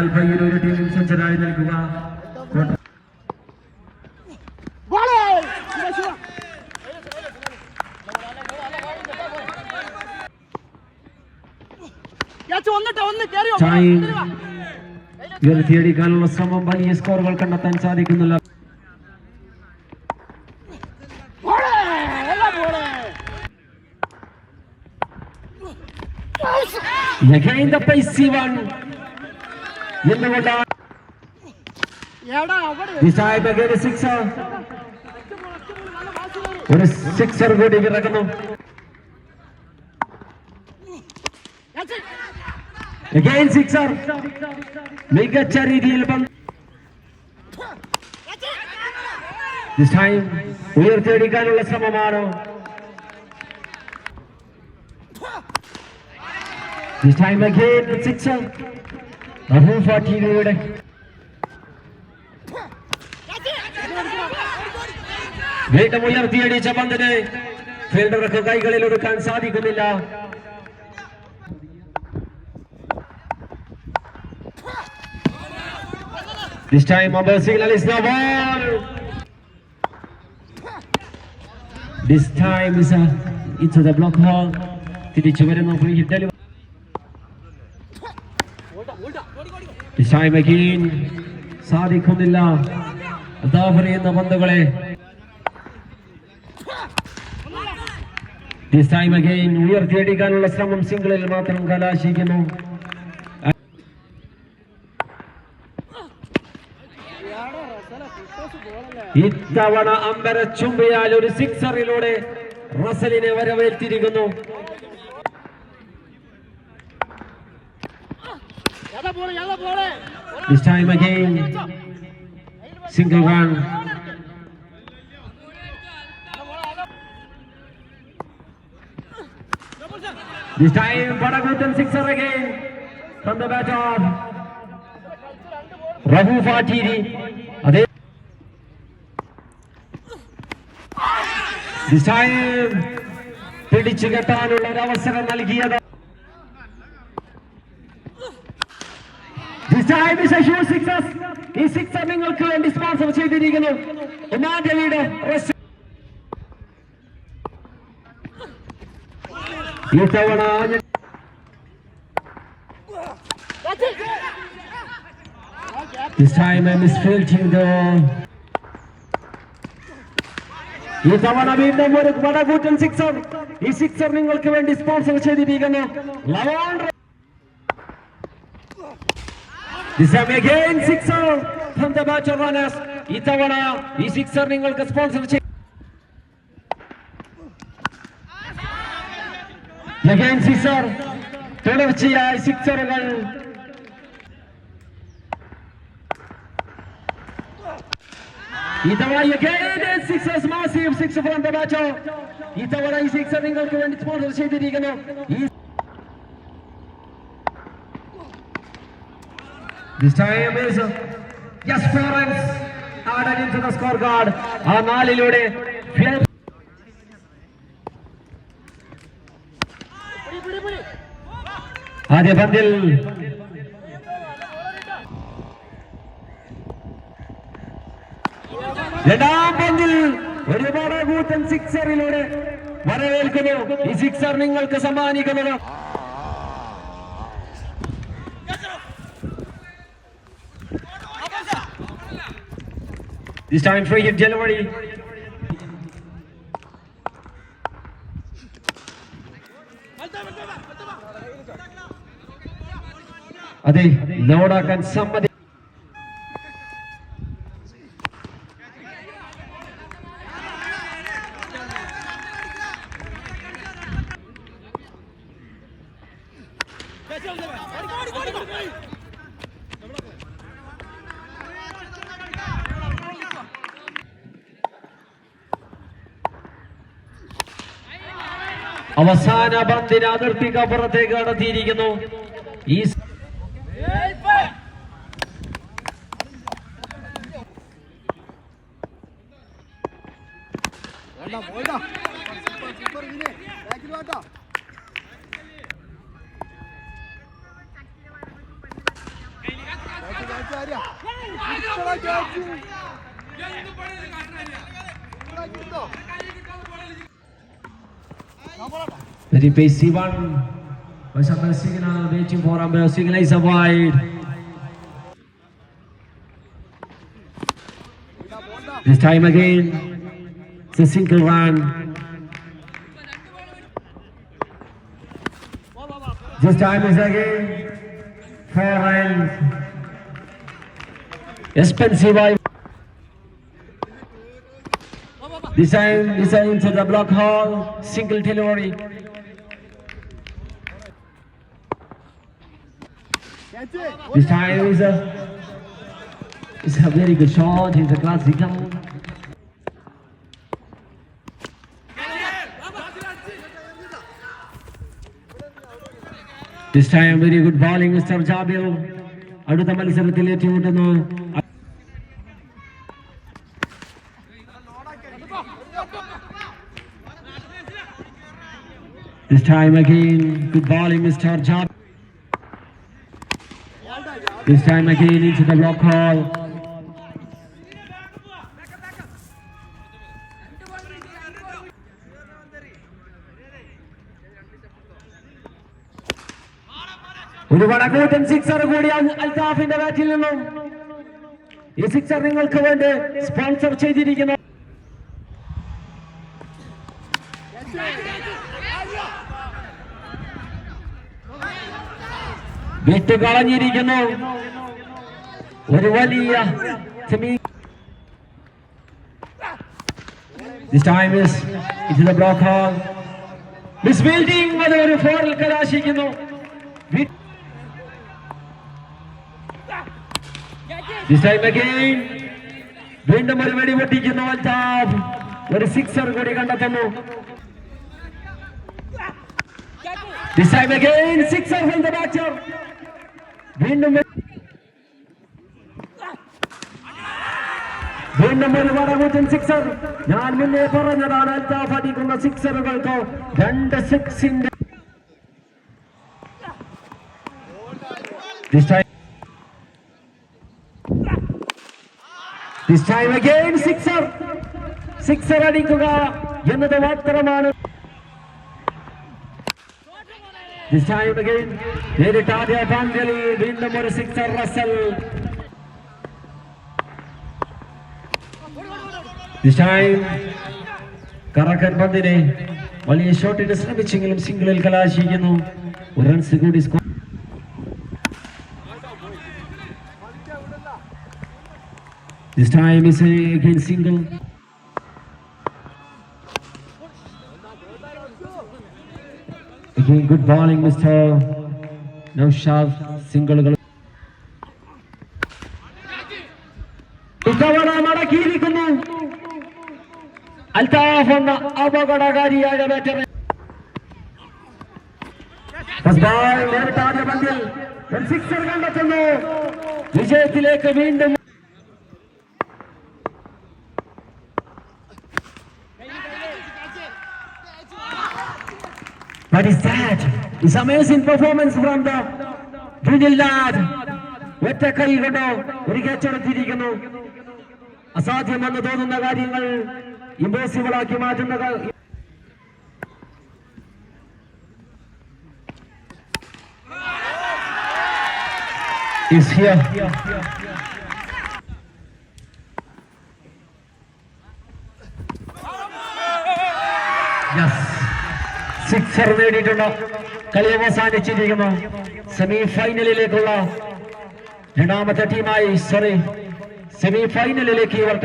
അൽബയിൽ ഒരു ടീമിൽ സജ്ജരായി നൽകുക. ഉയർത്തിയടിക്കാനുള്ള ശ്രമം വലിയ സ്കോറുകൾ കണ്ടെത്താൻ സാധിക്കുന്നില്ല. Again the pacey one. എന്നുകൊണ്ടാണ് എടാ അവിടെ This time again a sixer. ഒരു സിക്സർ കൂടി ഇറങ്ങുന്നു Again sixer. മികച്ച രീതിയിൽ പന്ത് This time ഉയർത്തിയടിക്കാനുള്ള ശ്രമമാണ് This time again sixer. Raufa ടീമിയുടെ വീണ്ടും ഉയർത്തിയടിച്ച പന്തിന് ഫീൽഡർക്ക് കൈകളിൽ ഒതുക്കാൻ സാധിക്കുന്നില്ല This time Amber signal is the ball. This time is a, into the block hole. തിരിച്ചു വരുന്നു again സാധിക്കുന്നില്ല അതാ പറയുന്ന പന്തുകളെ. ഉയർത്തിയടിക്കാനുള്ള ശ്രമം സിംഗിളിൽ മാത്രം കലാശിക്കുന്നു. ഇത്തവണ അമ്പര ചുംബിയാൽ ഒരു സിക്സറിലൂടെ റസലിനെ വരവേറ്റിരിക്കുന്നു This time again single run This time Padagutan sixer again from the bat of Rahu Fatiri. This time പിടിച്ചു കെട്ടാനുള്ള ഒരു അവസരം നൽകിയത് Huge success. ഈ സിക്സർ നിങ്ങൾക്ക് വേണ്ടി സ്പോൺസർ ചെയ്തിരിക്കുന്നു. ഒന്നാന്റെ വീട് റെസ്റ്റ് ഇത്തവണ This time I misfilting the ഈ തവണ വീണ്ടും ഒരു വടകൂറ്റൻ സിക്സർ ഈ സിക്സർ നിങ്ങൾക്ക് വേണ്ടി സ്പോൺസർ ചെയ്തിരിക്കുന്നു. ലവോൺ This time again sixer from the batch of runners. ഇത്തവണ ഈ സിക്സർ നിങ്ങൾക്ക് സ്പോൺസർ ചെയ്യും Again സിക്സർ തുടർച്ചയായി സിക്സറുകൾ ഇത്തവണ again massive six from the batch of ഇത്തവണ ഈ സിക്സർ നിങ്ങൾക്ക് വേണ്ടി സ്പോൺസർ ചെയ്തിരിക്കുന്നു This time is yes Florence added into the scorecard. ആ നാലിലൂടെ ആദ്യ പന്തിൽ രണ്ടാം പന്തിൽ ഒരുപാട് കൂട്ടൻ സിക്സറിലൂടെ വരവേൽക്കുന്നു ഈ സിക്സർ നിങ്ങൾക്ക് സമ്മാനിക്കുന്നത് This time free hit delivery. അതെ ലോഡാക്കാൻ സമ്മതി അവസാന പന്തിന് അതിർത്തിക്കപ്പുറത്തേക്ക് കടത്തിയിരിക്കുന്നു. ഈ വേണ്ട Very pacey one. Signal waiting for signal is wide. This time again, it's a single run. This time is again four runs. Expensive. eye. This time, this time into the block hall, single delivery. Catch This time is a is a very good shot. He's a classical. This time very good bowling, Mr. Jabil. അടുത്ത മത്സരത്തിൽ ഏറ്റുമുട്ടുന്നു This time again, good volley, Mr. Jab. This time again into the block hall. ഒരു വടകൂട്ടൻ sixer കൂടി അൽ- അൽതാഫിന്റെ ബാറ്റിൽ നിന്നും ഈ sixer നിങ്ങൾക്ക് വേണ്ടി sponsor ചെയ്തിരിക്കുന്നു വിട്ടുകളഞ്ഞിരിക്കുന്നു ഒരു വലിയ This time is into the block hall. Miss Fielding അത് ഒരു ഫോറിൽ കലാശിക്കുന്നു This time again വീണ്ടും ഒരു വെടി പൊട്ടിക്കുന്നു അൽതാഫ് ഒരു സിക്സർ കൂടി കണ്ടെത്തുന്നു This time again sixer from the batter. വീണ്ടും വീണ്ടും ഒരു വടകൂറ്റൻ സിക്സർ ഞാൻ മുന്നേ പറഞ്ഞതാണ് അൽതാഫ് അടിക്കുന്ന സിക്സറുകൾക്ക് രണ്ട് സിക്സിന്റെ This time again sixer. Sixer അടിക്കുക എന്നത് മാത്രമാണ് This ഗെയിം നേരിട്ട് ആദ്യ പന്തിൽ വീണ്ടും ഒരു സിക്സർ റസൽ This കറക്കൻ പന്തിനെ വലിയ ഷോട്ടിന് ശ്രമിച്ചെങ്കിലും സിംഗിളിൽ കലാശിക്കുന്നു. ഒരു റൺസ് കൂടി score This time is again single. Again good mister. Naushad. സിംഗിളുകൾ മടക്കിയിരിക്കുന്നു അൽത്താഫ് എന്ന അപകടകാരിയായ ബാറ്റർ നേരിട്ടാദ്യ പന്തിൽ സിക്സർ കണ്ടെത്തുന്നു വിജയത്തിലേക്ക് വീണ്ടും What is that? It's amazing performance from the lad. ഒറ്റ കൈ കൊണ്ടോ ഒരു കച്ചടത്തിരിക്കുന്നു അസാധ്യമെന്ന് തോന്നുന്ന കാര്യങ്ങൾ ഇമ്പോസിബിൾ ആക്കി മാറ്റുന്ന is here. Yes. സിക്സർ നേടിയിട്ടുണ്ട്? കളി അവസാനിച്ചിരിക്കുന്നു. സെമി ഫൈനലിലേക്കുള്ള രണ്ടാമത്തെ ടീമായി സോറി സെമി ഫൈനലിലേക്ക് ഇവർ